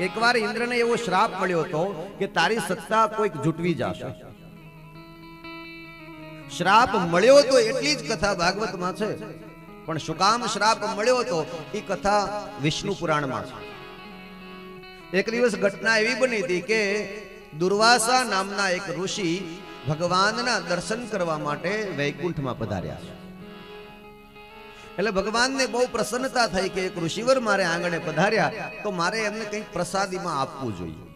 એકવાર ઇન્દ્રને એવો શ્રાપ મળ્યો હતો કે તારી સત્તા કોઈક જૂટવી જશે. શ્રાપ મળ્યો તો એટલી જ કથા ભાગવતમાં છે. પણ શું શ્રાપ મળ્યો હતો એ કથા વિષ્ણુ પુરાણમાં છે. એક દિવસ ઘટના એવી બની હતી કે દુર્વાસા નામના એક ઋષિ ભગવાનના દર્શન કરવા માટે વૈકુંઠમાં પધાર્યા છે. એટલે ભગવાનને બહુ પ્રસન્નતા થઈ કે એક ઋષિવર મારે આંગણે પધાર્યા, તો મારે એમને કંઈક પ્રસાદીમાં આપવું જોઈએ.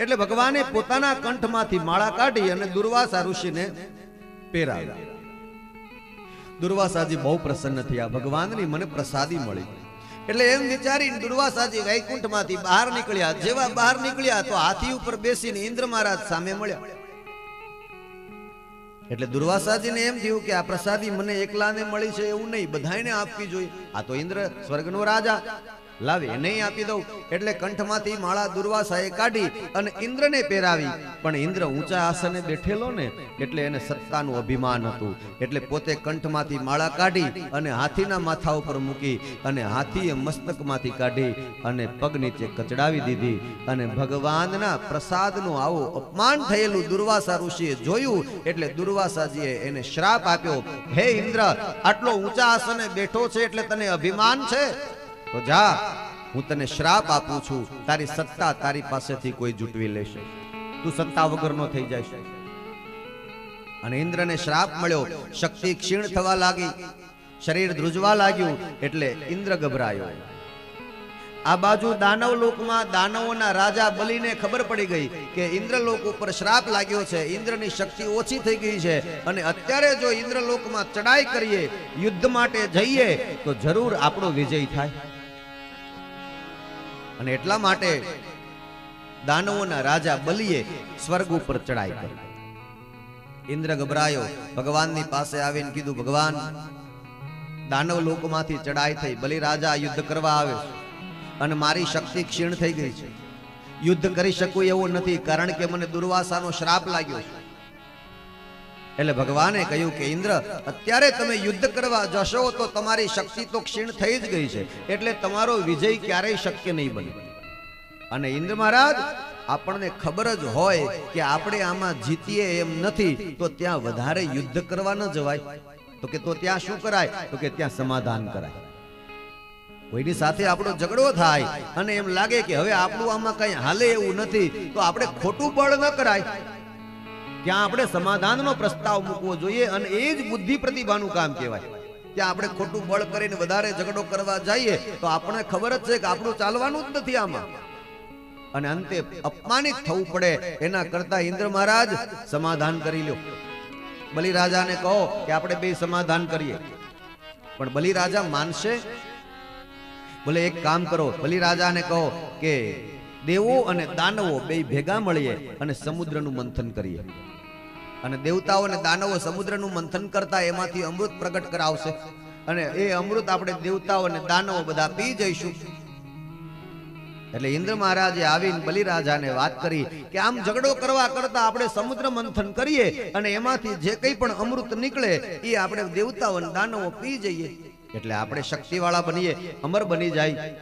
એટલે ભગવાને પોતાના કંઠમાંથી માળા કાઢી અને દુર્વાસા ઋષિને પહેરાવ્યા. દુર્વાસાજી બહુ પ્રસન્ન થયા. ભગવાનની મને પ્રસાદી મળી. એટલે એમ વિચારીને દુર્વાસાજી વૈકુંઠમાંથી બહાર નીકળ્યા. જેવા બહાર નીકળ્યા તો હાથી ઉપર બેસીને ઇન્દ્ર મહારાજ સામે મળ્યા. એટલે દુર્વાસાજીને એમ થયું કે આ પ્રસાદી મને એકલાને મળી છે, એવું નહીં. બધાને આપવી જોઈએ. આ તો ઇન્દ્ર સ્વર્ગનો રાજા. લાવે નહીં આપી દઉં. એટલે કંઠમાંથી માળા દુર્વાસાએ કાઢી અને ઇન્દ્રને પહેરાવી. પણ ઇન્દ્ર ઊંચા આસને બેઠેલો ને એટલે એને સત્તાનું અભિમાન હતું. એટલે પોતે કંઠમાંથી માળા કાઢી અને હાથીના માથા ઉપર મૂકી અને હાથીએ મસ્તકમાંથી કાઢી અને પગ નીચે કચડાવી દીધી. અને ભગવાનના પ્રસાદનું આવું અપમાન થયેલું દુર્વાસા ઋષિએ જોયું. એટલે દુર્વાસાજીએ એને શ્રાપ આપ્યો, હે ઇન્દ્ર, આટલો ઊંચા આસને બેઠો છે એટલે તને અભિમાન છે? તો જા, હું તને શ્રાપ આપું છું, તારી સત્તા તારી પાસેથી કોઈ જૂટવી લેશે. તું સત્તા વગરનો થઈ જાય અને ઇન્દ્રને શ્રાપ મળ્યો, શક્તિ ક્ષીણ થવા લાગી. શરીર ધ્રુજવા લાગ્યું, એટલે ઇન્દ્ર ગભરાયો. આ બાજુ દાનવ લોકમાં દાનવોના રાજા બલીને ખબર પડી ગઈ કે ઇન્દ્રલોક ઉપર શ્રાપ લાગ્યો છે, ઇન્દ્રની શક્તિ ઓછી થઈ ગઈ છે. અને અત્યારે જો ઇન્દ્રલોકમાં ચડાઈ કરીએ, યુદ્ધ માટે જઈએ, તો જરૂર આપણો વિજય થાય. અને એટલા માટે દાનવોના રાજા બલિએ સ્વર્ગ ઉપર ચડાઈ કરી. ઇન્દ્ર ગભરાયો, ભગવાનની પાસે આવીને કીધું, ભગવાન, દાનવ લોકમાંથી ચડાઈ થઈ, બલિ રાજા યુદ્ધ કરવા આવે અને મારી શક્તિ ક્ષીણ થઈ ગઈ છે. યુદ્ધ કરી શકું એવું નથી, કારણ કે મને દુર્વાસાનો શ્રાપ લાગ્યો છે. એટલે ભગવાને કહ્યું કે, ઇન્દ્ર, અત્યારે તમે યુદ્ધ કરવા જશો તો તમારી શક્તિ તો ક્ષીણ થઈ જ ગઈ છે, એટલે તમારો વિજય ક્યારેય શક્ય નહીં બને. અને ઇન્દ્ર મહારાજ, આપણને ખબર જ હોય કે આપણે આમાં જીતીએ એમ નથી, તો ત્યાં વધારે યુદ્ધ કરવા ન જવાય. તો કે તો ત્યાં શું કરાય? તો કે ત્યાં સમાધાન કરાય. કોઈની સાથે આપણો ઝઘડો થાય અને એમ લાગે કે હવે આપણું આમાં કઈ હાલે એવું નથી, તો આપણે ખોટું બળ ન કરાય. ત્યાં આપણે સમાધાનનો પ્રસ્તાવ મૂકવો જોઈએ અને એ જ બુદ્ધિ પ્રતિભાનું કામ કહેવાય. ત્યાં આપણે ખોટું બળ કરીને વધારે ઝઘડો કરવા જઈએ તો આપણને ખબર જ છે કે આપણું ચાલવાનું જ નથી આમાં. અને અંતે અપમાનિત થવું પડે એના કરતા ઇન્દ્ર મહારાજ સમાધાન કરી લ્યો. બલિરાજાને કહો કે આપણે બે સમાધાન કરીએ. પણ બલિરાજા માનશે? ભલે એક કામ કરો, બલિરાજાને કહો કે દેવો અને દાનવો બે ભેગા મળીએ અને સમુદ્રનું મંથન કરીએ. અને દેવતાઓ અને દાનવો સમુદ્રનું મંથન કરતા એમાંથી અમૃત પ્રગટ કરાવશે. અને એ અમૃત આપણે દેવતાઓ અને દાનવો બધા પી જઈશું. એટલે ઇન્દ્ર મહારાજે આવીને બલિરાજાને વાત કરી કે આમ ઝઘડો કરવા કરતા આપણે સમુદ્ર મંથન કરીએ અને એમાંથી જે કંઈ પણ અમૃત નીકળે એ આપણે દેવતાઓ અને દાનવો પી જઈએ. એટલે આપણે શક્તિવાળા બનીએ, અમર બની જાય.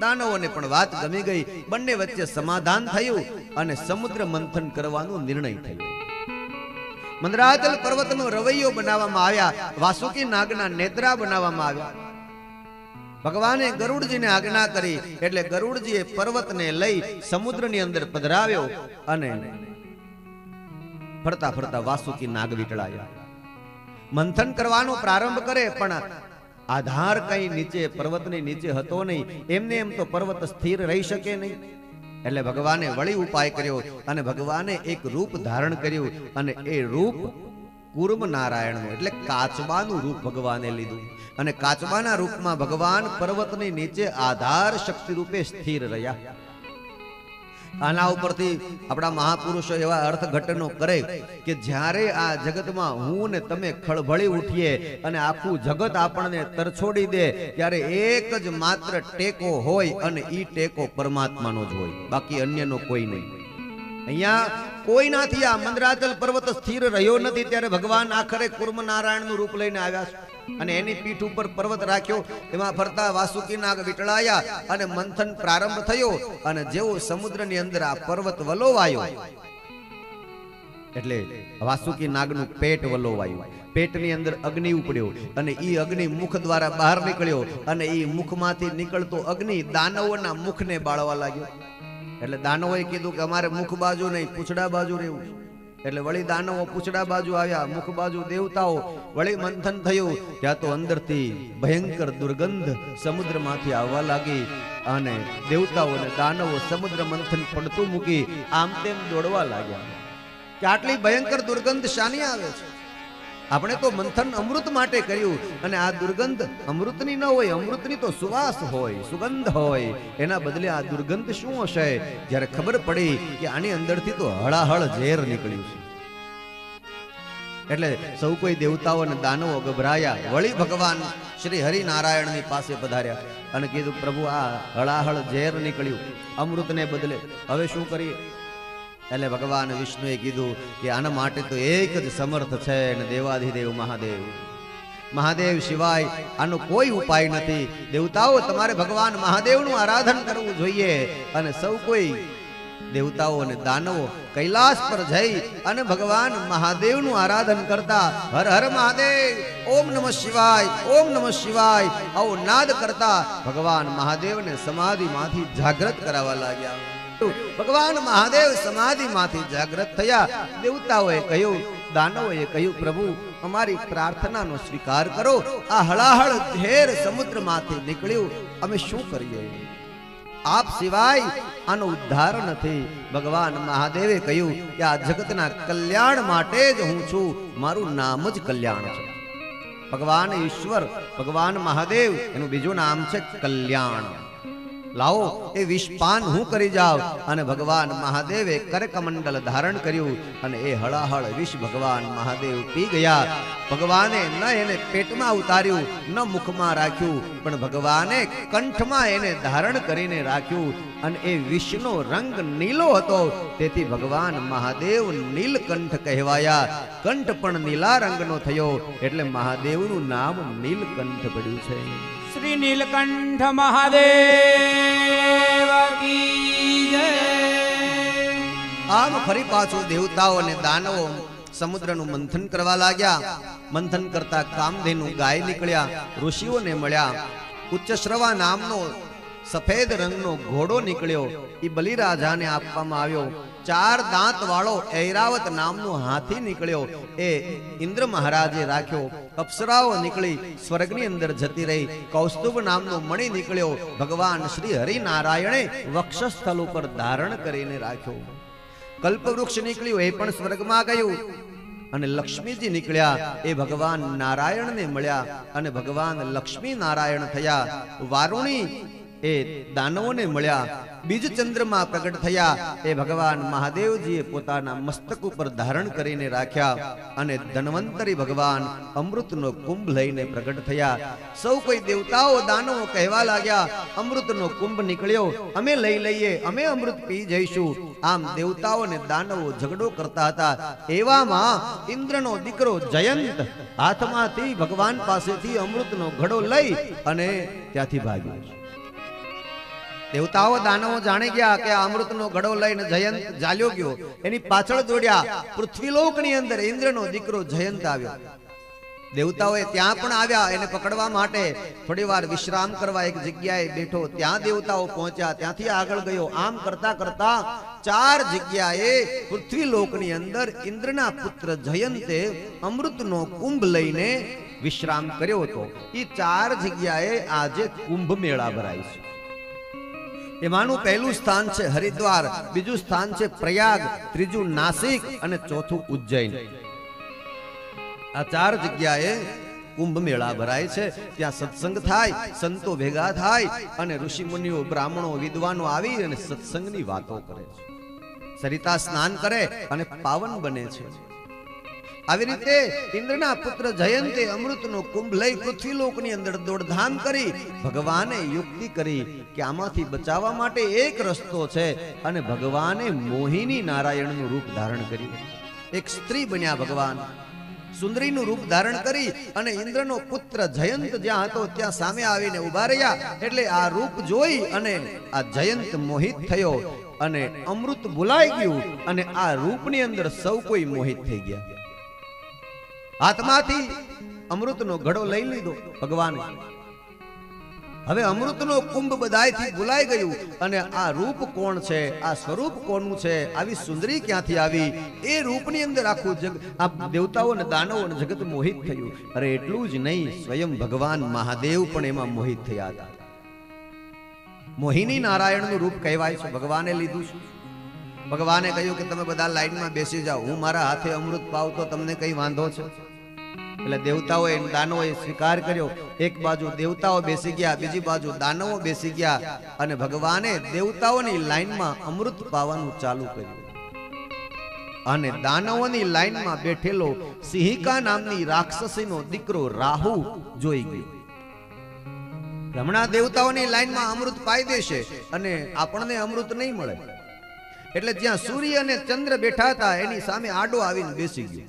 દાનવોને પણ વાત ગમી ગઈ. બંને વચ્ચે સમાધાન થયું અને સમુદ્ર મંથન કરવાનો નિર્ણય થયો. મંદરાચલ પર્વતનો રવૈયો બનાવવામાં આવ્યા, વાસુકી નાગના નેત્રા બનાવવામાં આવ્યા. ભગવાને ગરુડજીને આજ્ઞા કરી, એટલે ગરુડજીએ પર્વતને લઈ સમુદ્રની અંદર પધરાવ્યો અને ફરતા ફરતા વાસુકી નાગ વીટળાયા. મંથન કરવાનો પ્રારંભ કરે, પણ આધાર કઈ નીચે, પર્વતની નીચે હતો નહીં. એમને એમ તો પર્વત સ્થિર રહી શકે નહીં. એટલે ભગવાને વળી ઉપાય કર્યો અને ભગવાને એક રૂપ ધારણ કર્યું અને એ રૂપ કુર્મ નારાયણનું, એટલે કાચબાનું રૂપ ભગવાને લીધું. અને કાચબાના રૂપમાં ભગવાન પર્વતની નીચે આધાર શક્તિ રૂપે સ્થિર રહ્યા. આના ઉપરથી આપણા મહાપુરુષો એવા અર્થઘટનો કરે કે જ્યારે આ જગતમાં હું ને તમે ખળભળી ઉઠીએ અને આખું જગત આપણને તરછોડી દે, ત્યારે એક જ માત્ર ટેકો હોય અને ઈ ટેકો પરમાત્માનો જ હોય. બાકી અન્યનો કોઈ નહીં. અહીંયા કોઈનાથી આ મંદરાચલ પર્વત સ્થિર રહ્યો નથી ત્યારે ભગવાન આખરે કુર્મ નારાયણનું રૂપ લઈને આવ્યા અને એની પીઠ ઉપર પર્વત રાખ્યો, એમાં ફરતા વાસુકી નાગ વીટળાયા અને મંથન પ્રારંભ થયો અને જેવો સમુદ્રની અંદર આ પર્વત વલોવાયો. એટલે વાસુકી નાગનું પેટ વલોવાયું. પેટની અંદર અગ્નિ ઉપડ્યો અને એ અગ્નિ મુખ દ્વારા બહાર નીકળ્યો અને એ મુખમાંથી નીકળતો અગ્નિ દાનવોના મુખને બાળવા લાગ્યો. એટલે દાનવોએ કીધું કે અમારે મુખ બાજુ નહીં, પૂછડા બાજુ રહેવું એટલે વળી દાનવો પૂછડા બાજુ આવ્યા, મુખ બાજુ દેવતાઓ, વળી મંથન થયું, ત્યાં તો અંદરથી ભયંકર દુર્ગંધ સમુદ્રમાંથી આવવા લાગી અને દેવતાઓ અને દાનવો સમુદ્ર મંથન પડતું મૂકી આમ તેમ દોડવા લાગ્યા. કે આટલી ભયંકર દુર્ગંધ શાની આવે છે? આપણે તો મંથન અમૃત માટે કર્યું અને આ દુર્ગંધ અમૃતની ન હોય, અમૃતની તો સુવાસ હોય, સુગંધ હોય. એના બદલે આ દુર્ગંધ શું હશે? જ્યારે ખબર પડી કે આની અંદરથી તો હળાહળ ઝેર નીકળ્યું છે. એટલે સૌ કોઈ દેવતાઓ અને દાનવો ગભરાયા. વળી ભગવાન શ્રી હરિનારાયણની પાસે પધાર્યા અને કીધું, પ્રભુ, આ હળાહળ ઝેર નીકળ્યું. અમૃતને બદલે, હવે શું કરીએ? એટલે ભગવાન વિષ્ણુએ કીધું કે આના માટે તો એક જ સમર્થ છે અને દેવાધિદેવ મહાદેવ. મહાદેવ સિવાય આનો કોઈ ઉપાય નથી. દેવતાઓ તમારે ભગવાન મહાદેવનું આરાધન કરવું જોઈએ અને સૌ કોઈ દેવતાઓ અને દાનવો કૈલાસ પર જઈ અને ભગવાન મહાદેવનું આરાધન કરતા હર હર મહાદેવ, ઓમ નમઃ શિવાય, ઓમ નમઃ શિવાય આવો નાદ કરતા ભગવાન મહાદેવને સમાધિમાંથી જાગૃત કરાવવા લાગ્યા. ભગવાન મહાદેવ સમાધિમાંથી જાગૃત થયા. દેવતાઓએ કહ્યું, દાનવોએ કહ્યું, પ્રભુ, અમારી પ્રાર્થનાનો સ્વીકાર કરો. આ હળાહળ ઝેર સમુદ્રમાંથી નીકળ્યું. અમે શું કરીએ? આપ સિવાય આનો ઉદ્ધાર નથી. ભગવાન મહાદેવે કહ્યું કે આ જગતના કલ્યાણ માટે જ હું છું. મારું નામ જ કલ્યાણ છે. ભગવાન ઈશ્વર, ભગવાન મહાદેવ, એનું બીજું નામ છે કલ્યાણ. લાવો, એ વિષપાન હું કરી જાવ? અને ભગવાન મહાદેવે કરકમંડલ ધારણ કર્યું અને એ હળાહળ વિષ ભગવાન મહાદેવ પી ગયા. ભગવાને ન એને પેટમાં ઉતાર્યું, ન મુખમાં રાખ્યું, પણ ભગવાને કંઠમાં એને ધારણ કરીને રાખ્યું અને એ વિષનો રંગ નીલો હતો. તેથી ભગવાન મહાદેવ નીલકંઠ કહેવાયા. કંઠ પણ નીલા રંગનો થયો, એટલે મહાદેવનું નામ નીલકંઠ પડ્યું છે. શ્રી નીલકંઠ મહાદેવ આમ ફરી પાછું દેવતાઓ અને દાનવો સમુદ્રનું મંથન કરવા લાગ્યા. મંથન કરતા કામધેનુ ગાય નીકળ્યા, ઋષિઓને મળ્યા. ઉચ્ચશ્રવા નામનો સફેદ રંગનો ઘોડો નીકળ્યો. એ બલિરાજાને આપવામાં આવ્યો. ચાર દાંત વાળો ઐરાવત નામનો હાથી નીકળ્યો. એ ઇન્દ્ર મહારાજે રાખ્યો. અપ્સરાઓ નીકળી સ્વર્ગની અંદર જતી રહી. કૌસ્તુભ નામનો મણિ નીકળ્યો. ભગવાન શ્રી હરિનારાયણે વક્ષસ્થલ ઉપર ધારણ કરીને રાખ્યો. કલ્પવૃક્ષ નીકળ્યું, એ પણ સ્વર્ગમાં ગયું. અને લક્ષ્મીજી નીકળ્યા. એ ભગવાન નારાયણને મળ્યા અને ભગવાન લક્ષ્મી નારાયણ થયા. વારુણી એ દાનવોને મળ્યા, બીજ ચંદ્રમાં પ્રગટ થયા. એ ભગવાન મહાદેવજીએ પોતાના મસ્તક ઉપર ધારણ કરીને રાખ્યા અને ધનવંતરી ભગવાન અમૃતનો કુંભ લઈને પ્રગટ થયા. સૌ કોઈ દેવતાઓ દાનવો કહેવા લાગ્યા, અમૃતનો કુંભ નીકળ્યો, અમે લઈ લઈએ, અમે અમૃત પી જઈશું. આમ દેવતાઓ અને દાનવો ઝઘડો કરતા હતા. એવામાં ઇન્દ્રનો દીકરો જયંત હાથમાંથી ભગવાન પાસેથી અમૃતનો ઘડો લઈ અને ત્યાંથી ભાગ્યો. દેવતાઓ દાનવો જાણી ગયા કે આ અમૃતનો ઘડો લઈને જયંત ચાલ્યો ગયો. એની પાછળ દોડ્યા પૃથ્વીલોકની અંદર ઇન્દ્રનો દીકરો જયંત આવ્યો. દેવતાઓએ ત્યાં પણ આવ્યા એને પકડવા માટે થોડી વાર વિશ્રામ કરવા એક જગ્યાએ બેઠો. ત્યાં દેવતાઓ પહોંચ્યા, ત્યાંથી આગળ ગયો. આમ કરતા કરતા ચાર જગ્યાએ પૃથ્વી લોકની અંદર ઇન્દ્રના પુત્ર જયંતે અમૃતનો કુંભ લઈને વિશ્રામ કર્યો હતો. એ ચાર જગ્યાએ આજે કુંભ મેળા ભરાય છે. એમાંનું પહેલું સ્થાન છે હરિદ્વાર, બીજું સ્થાન છે પ્રયાગ, ત્રીજું નાસિક અને ચોથું ઉજ્જૈન. આ ચાર જગ્યાએ કુંભ મેળા ભરાય છે. ત્યાં સત્સંગ થાય, સંતો ભેગા થાય અને ઋષિ મુનિઓ બ્રાહ્મણો, વિદ્વાનો આવી અને સત્સંગની વાતો કરે છે. સરિતા સ્નાન કરે અને પાવન બને છે. આવી રીતે ઇન્દ્રના પુત્ર જયંતે અમૃતનો કુંભ લઈ પૃથ્વીલોકની અંદર દોડધામ કરી ભગવાને યુક્તિ કરી કે આમાંથી બચાવવા માટે એક રસ્તો છે અને ભગવાને મોહિની નારાયણનું રૂપ ધારણ કર્યું. એક સ્ત્રી બન્યા ભગવાન. સુંદરીનું રૂપ ધારણ કરી અને ઇન્દ્રનો પુત્ર જયંત જ્યાં હતો ત્યાં સામે આવીને ઊભા રહ્યા. એટલે આ રૂપ જોઈ અને આ જયંત મોહિત થયો અને અમૃત ભૂલાઈ ગયું અને આ રૂપની અંદર સૌ કોઈ મોહિત થઈ ગયા. હાથમાંથી અમૃતનો ઘડો લઈ લીધો ભગવાન. હવે અમૃતનો કુંભ બધાયથી ભૂલાઈ ગયું અને આ રૂપ કોણ છે? આ સ્વરૂપ કોનું છે? આવી સુંદરી ક્યાંથી આવી? એ રૂપની અંદર આખું જગ, આ દેવતાઓ અને દાનવો અને જગત મોહિત થયું. અરે એટલું જ નહીં, સ્વયં ભગવાન મહાદેવ પણ એમાં મોહિત થયા હતા. મોહિની નારાયણનું રૂપ કહેવાય છે. ભગવાને લીધું છે. ભગવાને કહ્યું કે તમે બધા લાઈનમાં બેસી જાઓ. હું મારા હાથે અમૃત પાવ તો તમને કઈ વાંધો છે? એટલે દેવતાઓએ દાનવોએ સ્વીકાર કર્યો. એક બાજુ દેવતાઓ બેસી ગયા, બીજી બાજુ દાનવો બેસી ગયા અને ભગવાને દેવતાઓની લાઈનમાં અમૃત પાવાનું ચાલુ કર્યું. અને દાનવોની લાઈનમાં બેઠેલો સિંહિકા નામની રાક્ષસીનો દીકરો રાહુ જોઈ ગયો. હમણાં દેવતાઓની લાઈનમાં અમૃત પાઈ દેશે અને આપણને અમૃત નહીં મળે. એટલે જ્યાં સૂર્ય અને ચંદ્ર બેઠા હતા, એની સામે આડો આવીને બેસી ગયો.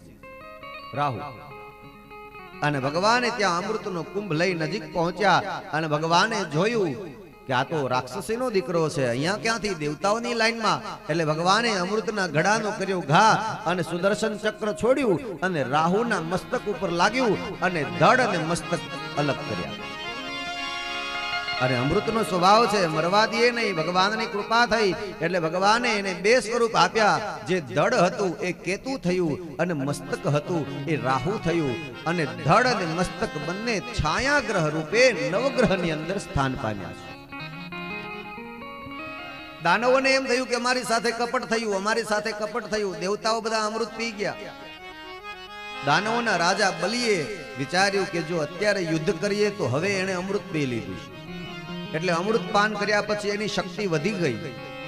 રાહુ અને ભગવાને ત્યાં અમૃતનો કુંભ લઈ નજીક પહોંચ્યા અને ભગવાને જોયું કે આ તો રાક્ષસીનો દીકરો છે. અહીંયા ક્યાંથી? દેવતાઓની લાઈનમાં. એટલે ભગવાને અમૃતના ઘડાનો કર્યો ઘા અને સુદર્શન ચક્ર છોડ્યું અને રાહુના મસ્તક ઉપર લાગ્યું અને ધડ અને મસ્તક અલગ કર્યા. અને અમૃતનો સ્વભાવ છે મરવા દે નહીં, ભગવાનની કૃપા થઈ, એટલે ભગવાને એને બે સ્વરૂપ આપ્યા. જે ધડ હતું, એ કેતુ થયું, અને મસ્તક હતું, એ રાહુ થયું. અને ધડ અને મસ્તક બંને છાયાગ્રહ રૂપે નવગ્રહની અંદર સ્થાન પામ્યા છે. દાનવોને એમ થયું કે અમારી સાથે કપટ થયું, અમારી સાથે કપટ થયું. દેવતાઓ બધા અમૃત પી ગયા. દાનવોના રાજા બલિએ વિચાર્યું કે જો અત્યારે યુદ્ધ કરીએ, તો હવે એણે અમૃત પી લીધું છે. એટલે અમૃત પાન કર્યા પછી એની શક્તિ વધી ગઈ.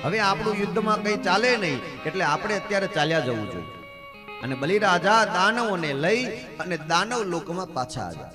હવે આપણું યુદ્ધમાં કંઈ ચાલે નહીં, એટલે આપણે અત્યારે ચાલ્યા જવું જોઈએ. અને બલિરાજા દાનવોને લઈ અને દાનવ લોકમાં પાછા આવ્યા.